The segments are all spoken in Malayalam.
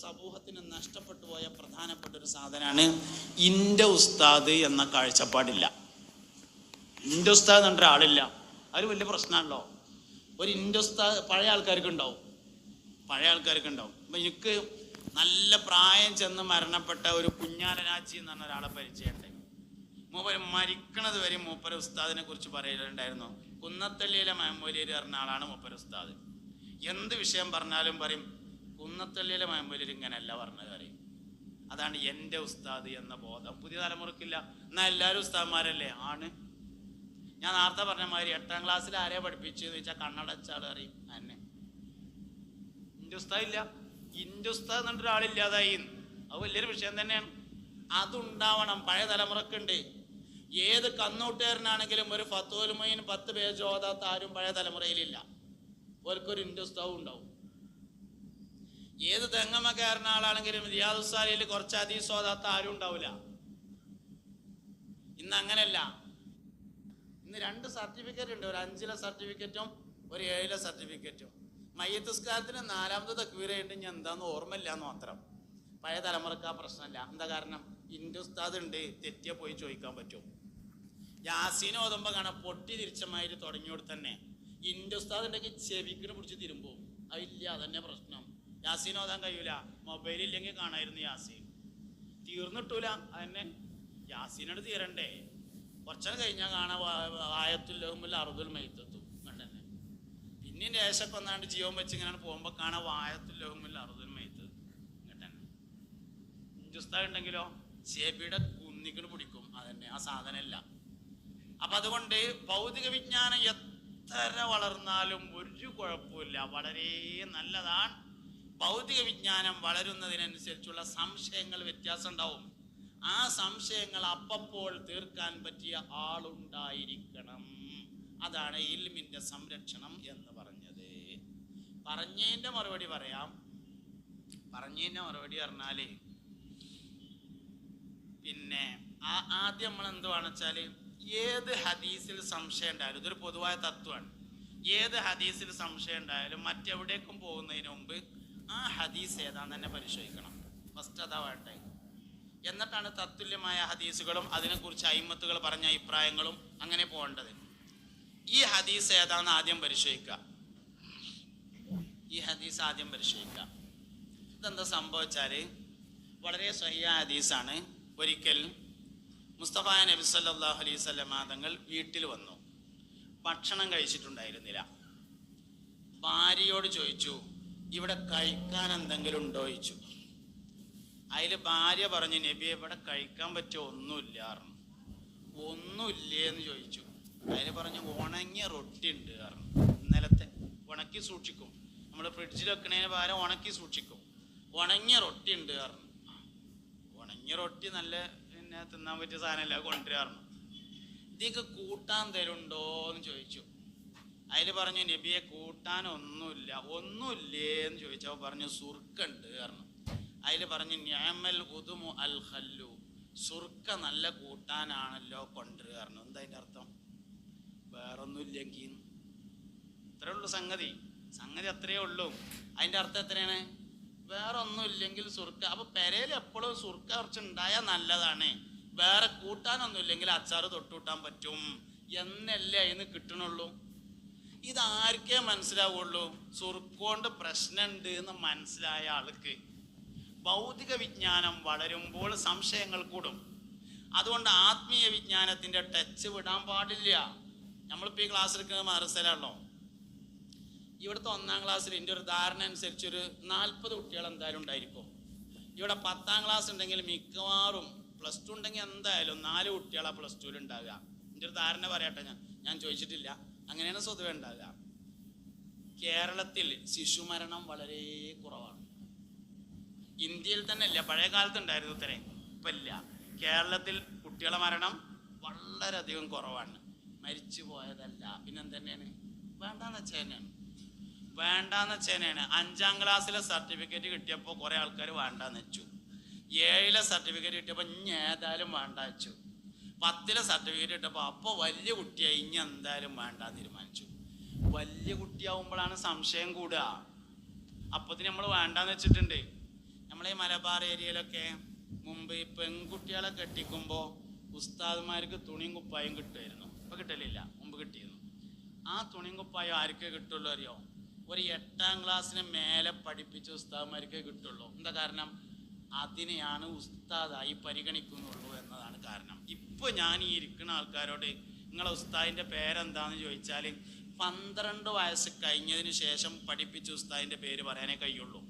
സമൂഹത്തിന് നഷ്ടപ്പെട്ടു പോയ പ്രധാനപ്പെട്ട ഒരു സാധനമാണ് ഇന്റെ ഉസ്താദ് എന്ന കാഴ്ചപ്പാടില്ല. ഇന്റെ ഉസ്താദ് എന്ന ആളില്ല. അത് വലിയ പ്രശ്നമാണല്ലോ. ഒരു ഇന്റെ ഉസ്താദ് പഴയ ആൾക്കാർക്ക് ഉണ്ടാവും. പഴയ ആൾക്കാർക്ക് ഉണ്ടാവും. അപ്പൊ എനിക്ക് നല്ല പ്രായം ചെന്ന് മരണപ്പെട്ട ഒരു കുഞ്ഞാലരാജി എന്ന് പറഞ്ഞ ഒരാളെ പരിചയമുണ്ട്. മൂപ്പര് മരിക്കണത് വരെ മൂപ്പര ഉസ്താദിനെ കുറിച്ച് പറയലുണ്ടായിരുന്നു. കുന്നത്തല്ലിയിലെ മഹമ്മൂലിയർ പറഞ്ഞ ആളാണ് മൂപ്പര ഉസ്താദ്. എന്ത് വിഷയം പറഞ്ഞാലും പറയും കുന്നത്തള്ളിയിലെ മഹമ്മൂലിയർ ഇങ്ങനെയല്ല പറഞ്ഞത് കാര്യം. അതാണ് എന്റെ ഉസ്താദ് എന്ന ബോധം. പുതിയ തലമുറക്കില്ല. എന്നാൽ എല്ലാവരും ഉസ്താദ്മാരല്ലേ? ആണ്. ഞാൻ നേരത്തെ പറഞ്ഞ മാതിരി എട്ടാം ക്ലാസ്സിൽ ആരെയാ പഠിപ്പിച്ചു എന്ന് വെച്ചാൽ കണ്ണടച്ചാൾ അറിയും എന്നെ ഇന്റെ ഉസ്താദ് ഇല്ല. ഇന്റെ ഉസ്താദ് എന്നിട്ട് അത് വലിയൊരു വിഷയം തന്നെയാണ്. അതുണ്ടാവണം. പഴയ തലമുറക്കുണ്ട്. ഏത് കന്നൂട്ടുകാരനാണെങ്കിലും ഒരു ഫത്തോലുമൈൻ പത്ത് പേജ് ഓതാത്ത ആരും പഴയ തലമുറയിലില്ല. ഓർക്കൊരു ഉസ്താവും ഉണ്ടാവും. ഏത് തെങ്ങമ്മക്കാരൻ ആളാണെങ്കിലും റിയാദുസാലിയിൽ കുറച്ച് ഓതാത്ത ആരും ഉണ്ടാവില്ല. ഇന്ന് അങ്ങനെയല്ല ഇന്ന് രണ്ട് സർട്ടിഫിക്കറ്റ് ഉണ്ട്. ഒരു അഞ്ചിലെ സർട്ടിഫിക്കറ്റും ഒരു ഏഴിലെ സർട്ടിഫിക്കറ്റും മയ്യത്തുസ്കാരത്തിന് നാലാമത്തെ തക്വീരയുണ്ട് ഞാൻ എന്താന്ന് ഓർമ്മയില്ല എന്ന് മാത്രം. പഴയ തലമുറയ്ക്ക് ആ പ്രശ്നമില്ല. എന്താ കാരണം? ഇന്റെ ഉസ്താദ് ഉണ്ട്. തെറ്റിയ പോയി ചോദിക്കാൻ പറ്റും. യാസീൻ ഓതുമ്പോൾ കാണാം പൊട്ടി തിരിച്ചമായിട്ട് തുടങ്ങിയോട് തന്നെ. ഇന്റെ ഉസ്താദ് ഉണ്ടെങ്കിൽ ചെവിക്കിന് പിടിച്ച് തിരുമ്പോ. അതില്ല അതന്നെ പ്രശ്നം. യാസീൻ ഓതാൻ കഴിയൂല. മൊബൈൽ ഇല്ലെങ്കിൽ കാണായിരുന്നു യാസീൻ. തീർന്നിട്ടൂല. അതന്നെ. യാസീനോട് തീരണ്ടേ. കുറച്ചു കഴിഞ്ഞാൽ കാണാൻ വായത്തുല്ലഹുമില്ല അറുതുൽ മൈത്തെത്തും കണ്ടെന്നെ. പിന്നെ ദേശമൊക്കെ ഒന്നാണ്ട് ജീവൻ വെച്ച് ഇങ്ങനെ പോകുമ്പോൾ കാണാൻ വായത്തുല്ലഹുമില്ല അറുതുൽ മൈത്ത് കണ്ടെന്നെ. ഹിന്ദുസ്ഥാൻ ഉണ്ടെങ്കിലോ? ചെബിയുടെ കുന്നിക്കിന് പിടിക്കും. അതന്നെ. ആ സാധനമല്ല അപ്പൊ അതുകൊണ്ട് ഭൗതിക വിജ്ഞാനം എത്ര വളർന്നാലും ഒരു കുഴപ്പമില്ല വളരെ നല്ലതാണ്. ഭൗതിക വിജ്ഞാനം വളരുന്നതിനനുസരിച്ചുള്ള സംശയങ്ങൾ വ്യത്യാസം ഉണ്ടാവും ആ സംശയങ്ങൾ അപ്പപ്പോൾ തീർക്കാൻ പറ്റിയ ആളുണ്ടായിരിക്കണം. അതാണ് ഇൽമിന്റെ സംരക്ഷണം എന്ന് പറഞ്ഞത്. പറഞ്ഞതിന്റെ മറുപടി പറയാം. പറഞ്ഞതിന്റെ മറുപടി പറഞ്ഞാൽ പിന്നെ ആ- ആദ്യം നമ്മൾ എന്തുവാണെന്ന് വെച്ചാൽ ഏത് ഹദീസിൽ സംശയം ഉണ്ടായാലും ഇതൊരു പൊതുവായ തത്വമാണ്. ഏത് ഹദീസിൽ സംശയം ഉണ്ടായാലും മറ്റെവിടേക്കും പോകുന്നതിന് മുമ്പ് ആ ഹദീസ് ഏതാന്ന് തന്നെ പരിശോധിക്കണം. ഫസ്റ്റ് അതാ വേണ്ടേ. എന്നിട്ടാണ് തത്തുല്യമായ ഹദീസുകളും അതിനെക്കുറിച്ച് അയിമത്തുകൾ പറഞ്ഞ അഭിപ്രായങ്ങളും അങ്ങനെ പോകേണ്ടത്. ഈ ഹദീസ് ഏതാന്ന് ആദ്യം പരിശോധിക്കുക. ഈ ഹദീസ് ആദ്യം പരിശോധിക്കുക. ഇതെന്താ സംഭവിച്ചാൽ വളരെ സഹിയ ഹദീസാണ്. ഒരിക്കൽ മുസ്തഫ നബി സല്ലാഹു അലൈഹി വസല്ലമ തങ്ങൾ വീട്ടിൽ വന്നു. ഭക്ഷണം കഴിച്ചിട്ടുണ്ടായിരുന്നില്ല. ഭാര്യയോട് ചോദിച്ചു ഇവിടെ കഴിക്കാൻ എന്തെങ്കിലും ഉണ്ടോ ചോദിച്ചു. അതിൽ ഭാര്യ പറഞ്ഞു നബി ഇവിടെ കഴിക്കാൻ പറ്റിയ ഒന്നുമില്ല പറഞ്ഞു. ഒന്നുമില്ലേന്ന് ചോദിച്ചു. അതിൽ പറഞ്ഞു ഉണങ്ങിയ റൊട്ടി ഉണ്ട് പറഞ്ഞു. ഇന്നലത്തെ ഉണക്കി സൂക്ഷിക്കും. നമ്മൾ ഫ്രിഡ്ജിൽ വെക്കണതിന് പകരം ഉണക്കി സൂക്ഷിക്കും. ഉണങ്ങിയ റൊട്ടി ഉണ്ട് പറഞ്ഞു. ഉണങ്ങിയ റൊട്ടി നല്ല പിന്നെ തിന്നാൻ പറ്റിയ സാധനമല്ല കൊണ്ടുവരാറുണ്ട് ഇതൊക്കെ കൂട്ടാൻ തരുണ്ടോ എന്ന് ചോദിച്ചു. അതിൽ പറഞ്ഞു നബിയെ കൂട്ടാൻ ഒന്നുമില്ല. ഒന്നുമില്ലേ എന്ന് ചോദിച്ചപ്പോൾ പറഞ്ഞു സുർക്കുണ്ട്. കാരണം അതിൽ പറഞ്ഞു ഞാമൽ ഉദുമു അൽ ഹല്ലു സുർക്ക നല്ല കൂട്ടാനാണല്ലോ കൊണ്ടുവരിക കാരണം എന്താ അതിന്റെ അർത്ഥം? വേറൊന്നുമില്ലെങ്കിൽ ഇത്രേ ഉള്ളൂ സംഗതി. സംഗതി അത്രയേ ഉള്ളൂ. അതിന്റെ അർത്ഥം എത്രയാണ്? വേറൊന്നുമില്ലെങ്കിൽ സുർക്ക. അപ്പൊ പെരയിൽ എപ്പോഴും സുർക്ക കുറച്ച് ഉണ്ടായാൽ നല്ലതാണ്. വേറെ കൂട്ടാനൊന്നുമില്ലെങ്കിൽ അച്ചാറ് തൊട്ടുകൂട്ടാൻ പറ്റും. എന്നല്ലേ അതിന് കിട്ടണുള്ളൂ? ഇതാർക്കേ മനസ്സിലാവുള്ളൂ? സുർക്കോണ്ട് പ്രശ്നമുണ്ട് എന്ന് മനസ്സിലായ ആൾക്ക്. ഭൗതിക വിജ്ഞാനം വളരുമ്പോൾ സംശയങ്ങൾ കൂടും. അതുകൊണ്ട് ആത്മീയ വിജ്ഞാനത്തിന്റെ ടച്ച് വിടാൻ പാടില്ല. നമ്മളിപ്പോൾ ഈ ക്ലാസ് എടുക്കുന്നത് മദ്രസയിലാണല്ലോ. ഇവിടുത്തെ ഒന്നാം ക്ലാസ്സിൽ എന്റെ ഒരു ധാരണ അനുസരിച്ച് ഒരു നാൽപ്പത് കുട്ടികൾ എന്തായാലും ഉണ്ടായിരിക്കും. ഇവിടെ പത്താം ക്ലാസ് ഉണ്ടെങ്കിൽ മിക്കവാറും പ്ലസ് ടു ഉണ്ടെങ്കിൽ എന്തായാലും നാല് കുട്ടികളാണ് പ്ലസ് ടുവിൽ ഉണ്ടാവുക. എന്റെ ഒരു ധാരണ പറയട്ടെ ഞാൻ. ഞാൻ ചോദിച്ചിട്ടില്ല. അങ്ങനെയാണ് സ്വതവേ ഉണ്ടാവുക കേരളത്തിൽ ശിശുമരണം വളരെ കുറവാണ്. ഇന്ത്യയിൽ തന്നെ ഇല്ല. പഴയ കാലത്ത് ഉണ്ടായിരുന്നു ഇത്രയും ഇപ്പം ഇല്ല. കേരളത്തിൽ കുട്ടികളെ മരണം വളരെയധികം കുറവാണ്. മരിച്ചു പോയതല്ല. പിന്നെന്തന്നെയാണ് വേണ്ടാന്ന് വെച്ചാൽ തന്നെയാണ്. വേണ്ടാന്ന് വെച്ചാൽ തന്നെയാണ്. അഞ്ചാം ക്ലാസ്സിലെ സർട്ടിഫിക്കറ്റ് കിട്ടിയപ്പോൾ കുറേ ആൾക്കാർ വേണ്ടാന്ന് വെച്ചു. ഏഴിലെ സർട്ടിഫിക്കറ്റ് കിട്ടിയപ്പോൾ ഇനി ഏതായാലും വേണ്ട വെച്ചു. പത്തിലെ സർട്ടിഫിക്കറ്റ് ഇട്ടപ്പോൾ അപ്പോൾ വലിയ കുട്ടിയായി. ഇനി എന്തായാലും വേണ്ട തീരുമാനിച്ചു. വലിയ കുട്ടിയാവുമ്പോഴാണ് സംശയം കൂടുക അപ്പത്തിന് നമ്മൾ വേണ്ടാന്ന് വെച്ചിട്ടുണ്ട്. നമ്മൾ ഈ മലബാർ ഏരിയയിലൊക്കെ മുമ്പ് ഈ പെൺകുട്ടികളെ കെട്ടിക്കുമ്പോൾ ഉസ്താദ്മാർക്ക് തുണിയും കുപ്പായും കിട്ടുമായിരുന്നു ഇപ്പം കിട്ടലില്ല. മുമ്പ് കിട്ടിയിരുന്നു. ആ തുണിയും കുപ്പായം ആർക്കേ കിട്ടുള്ളൂ അറിയോ? ഒരു എട്ടാം ക്ലാസ്സിന് മേലെ പഠിപ്പിച്ച ഉസ്താദ്മാർക്കേ കിട്ടുള്ളൂ. എന്താ കാരണം? അതിനെയാണ് ഉസ്താദായി പരിഗണിക്കുന്നുള്ളൂ എന്നതാണ് കാരണം. ഇപ്പൊ ഞാൻ ഈ ഇരിക്കുന്ന ആൾക്കാരോട് നിങ്ങളെ ഉസ്താദിന്റെ പേരെന്താന്ന് ചോദിച്ചാൽ പന്ത്രണ്ട് വയസ്സ് കഴിഞ്ഞതിന് ശേഷം പഠിപ്പിച്ച ഉസ്താദിന്റെ പേര് പറയാനേ കഴിയുള്ളൂ.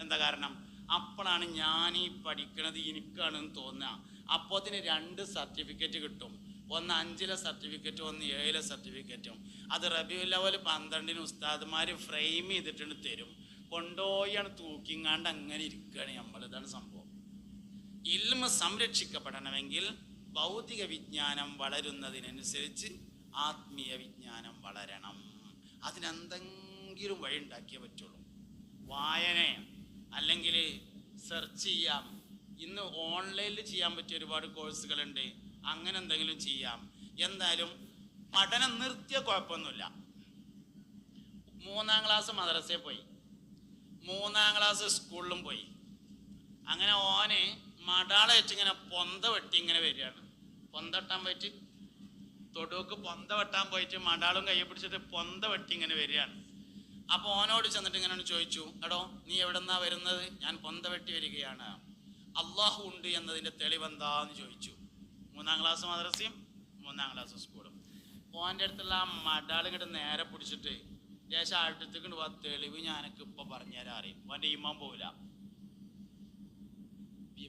എന്താ കാരണം? അപ്പോഴാണ് ഞാൻ ഈ പഠിക്കണത് എനിക്കാണെന്ന് തോന്നുക. അപ്പോത്തിന് രണ്ട് സർട്ടിഫിക്കറ്റ് കിട്ടും. ഒന്ന് അഞ്ചിലെ സർട്ടിഫിക്കറ്റും ഒന്ന് ഏഴിലെ സർട്ടിഫിക്കറ്റും. അത് റബിയു ലെവൽ പന്ത്രണ്ടിന് ഉസ്താദ്മാർ ഫ്രെയിം ചെയ്തിട്ടുണ്ട് തരും. കൊണ്ടുപോയാണ് തൂക്കിങ്ങാണ്ട് അങ്ങനെ ഇരിക്കുകയാണ് നമ്മൾ ഇതാണ് സംഭവം. ഇൽമ സംരക്ഷിക്കപ്പെടണമെങ്കിൽ ഭൗതിക വിജ്ഞാനം വളരുന്നതിനനുസരിച്ച് ആത്മീയ വിജ്ഞാനം വളരണം. അതിനെന്തെങ്കിലും വഴി ഉണ്ടാക്കിയേ പറ്റുള്ളൂ. വായന അല്ലെങ്കിൽ സെർച്ച് ചെയ്യാം. ഇന്ന് ഓൺലൈനിൽ ചെയ്യാൻ പറ്റിയ ഒരുപാട് കോഴ്സുകളുണ്ട് അങ്ങനെ എന്തെങ്കിലും ചെയ്യാം. എന്തായാലും പഠനം നിർത്തിയ കുഴപ്പമൊന്നുമില്ല. മൂന്നാം ക്ലാസ് മദ്രസയിൽ പോയി. മൂന്നാം ക്ലാസ് സ്കൂളിലും പോയി. അങ്ങനെ ഓന് മടാള വെച്ച് ഇങ്ങനെ പൊന്ത വെട്ടി ഇങ്ങനെ വരികയാണ്. പൊന്ത വെട്ടാൻ പോയിട്ട് തൊടുവക്ക് പൊന്ത വെട്ടാൻ പോയിട്ട് മടാളും കൈ പിടിച്ചിട്ട് പൊന്ത വെട്ടി ഇങ്ങനെ വരികയാണ്. അപ്പോൾ ഓനോട് ചെന്നിട്ട് ഇങ്ങനെ ചോദിച്ചു എടോ നീ എവിടെന്നാ വരുന്നത്? ഞാൻ പൊന്ത വെട്ടി വരികയാണ്. അള്ളാഹു ഉണ്ട് എന്നതിന്റെ തെളിവെന്താന്ന് ചോദിച്ചു. മൂന്നാം ക്ലാസ് മദ്രസയും മൂന്നാം ക്ലാസ് സ്കൂളും. ഓന്റെ അടുത്തുള്ള ആ മടാളിങ്ങോട്ട് നേരെ പിടിച്ചിട്ട് ദേശം അടുത്തേക്ക് തെളിവ് ഞാനൊക്കെ ഇപ്പൊ പറഞ്ഞുതരാൻ അറിയും. ഓന്റെ ഈമാൻ പോവില്ല.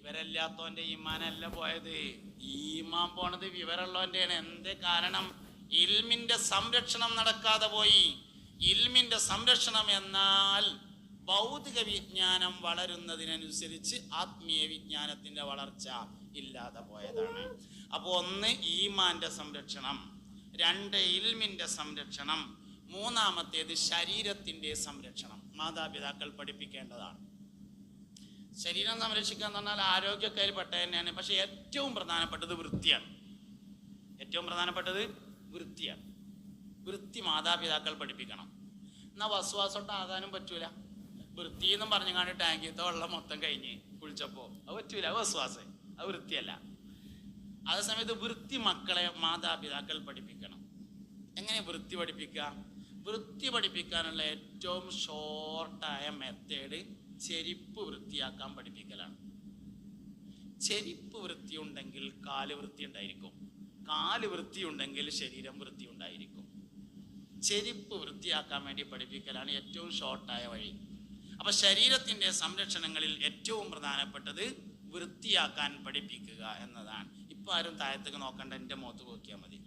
വിവരമില്ലാത്തോന്റെ ഈമാനല്ല പോയത്. ഈമാൻ പോണത് വിവരമുള്ളവന്റെ എന്ത് കാരണം? ഇൽമിന്റെ സംരക്ഷണം നടക്കാതെ പോയി. ഇൽമിന്റെ സംരക്ഷണം എന്നാൽ ഭൗതിക വിജ്ഞാനം വളരുന്നതിനനുസരിച്ച് ആത്മീയ വിജ്ഞാനത്തിന്റെ വളർച്ച ഇല്ലാതെ പോയതാണ്. അപ്പോൾ ഒന്ന് ഈമാന്റെ സംരക്ഷണം. രണ്ട് ഇൽമിന്റെ സംരക്ഷണം. മൂന്നാമത്തേത് ശരീരത്തിന്റെ സംരക്ഷണം. മാതാപിതാക്കൾ പഠിപ്പിക്കേണ്ടതാണ്. ശരീരം സംരക്ഷിക്കുക എന്ന് പറഞ്ഞാൽ ആരോഗ്യക്കാരിൽ പെട്ട തന്നെയാണ്. പക്ഷെ ഏറ്റവും പ്രധാനപ്പെട്ടത് വൃത്തിയാണ്. ഏറ്റവും പ്രധാനപ്പെട്ടത് വൃത്തിയാണ്. വൃത്തി മാതാപിതാക്കൾ പഠിപ്പിക്കണം. എന്നാൽ വസ്വാസോട്ട് ആകാനും പറ്റൂല. വൃത്തി എന്നും പറഞ്ഞുകൊണ്ട് ടാങ്കിത്തെ വെള്ളം മൊത്തം കഴിഞ്ഞ് കുളിച്ചപ്പോ. അത് പറ്റൂല അത് വസ്വാസ്. അത് വൃത്തിയല്ല. അതേസമയത്ത് വൃത്തി മക്കളെ മാതാപിതാക്കൾ പഠിപ്പിക്കണം. എങ്ങനെ വൃത്തി പഠിപ്പിക്കുക? വൃത്തി പഠിപ്പിക്കാനുള്ള ഏറ്റവും ഷോർട്ടായ മെത്തേഡ് ചെരിപ്പ് വൃത്തിയാക്കാൻ പഠിപ്പിക്കലാണ്. ചെരിപ്പ് വൃത്തി ഉണ്ടെങ്കിൽ കാൽ വൃത്തി ഉണ്ടായിരിക്കും കാൽ വൃത്തി ഉണ്ടെങ്കിൽ ശരീരം വൃത്തി ഉണ്ടായിരിക്കും ചെരിപ്പ് വൃത്തിയാക്കാൻ വേണ്ടി പഠിപ്പിക്കലാണ് ഏറ്റവും ഷോർട്ടായ വഴി. അപ്പൊ ശരീരത്തിന്റെ സംരക്ഷണങ്ങളിൽ ഏറ്റവും പ്രധാനപ്പെട്ടത് വൃത്തിയാക്കാൻ പഠിപ്പിക്കുക എന്നതാണ്. ഇപ്പൊ ആരും താഴത്തേക്ക് നോക്കണ്ട എന്റെ മുഖത്ത് നോക്കിയാൽ മതി.